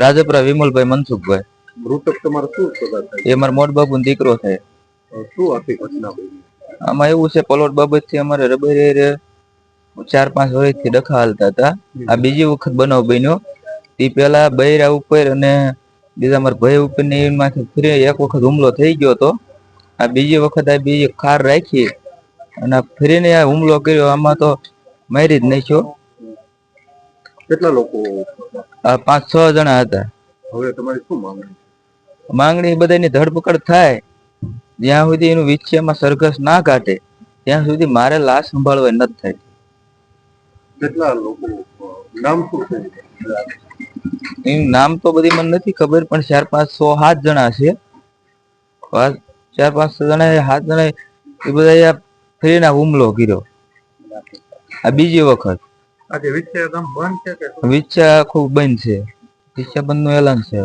રાજપરા વિમલભાઈ મનસુખભાઈ. મૃતક તમારો શું સગા થાય એ મારા મોટ બાપુ દીકરો થાય શું આખી ઘટના બની? આમાં એવું છે પલોટ બાબતથી અમારે રબરે રે ચાર પાંચ વર્ષથી ડખા હાલતા હતા. આ બીજી વખત બનાવ બન્યો. તે પેલા બૈરા ઉપર અને બીજા મારા ભાઈ ઉપર ને એમાંથી ફરી એક વખત હુમલો થઈ ગયો હતો. આ બીજી વખત આ બીજી કાર રાખી અને ફરીને આ હુમલો કર્યો. આમાં તો મારી જ નાખ્યો કેટલા લોકો? પાંચ છ જણા હતા. હવે તમારી શું માંગણી? માંગણી બધાની ધરપકડ થાય. જ્યાં સુધી એનું વિચ્છેમાં સરઘસ ના કાઢે ત્યાં સુધી મારે લાશ સંભાળવા નથી થાય. કેટલા લોકો? નામ શું છે? નામ તો બધી મને નથી ખબર પણ ચાર પાંચ સો સાત જણા છે. ચાર પાંચ જણા સાત જણા એ બધા ફરીના હુમલો કર્યો. આ બીજી વખત. આજે વિચ્છેદમ બંધ છે કે વિચ્છા આખું બંધ છે. વિચ્છા બંધનું એલાન છે.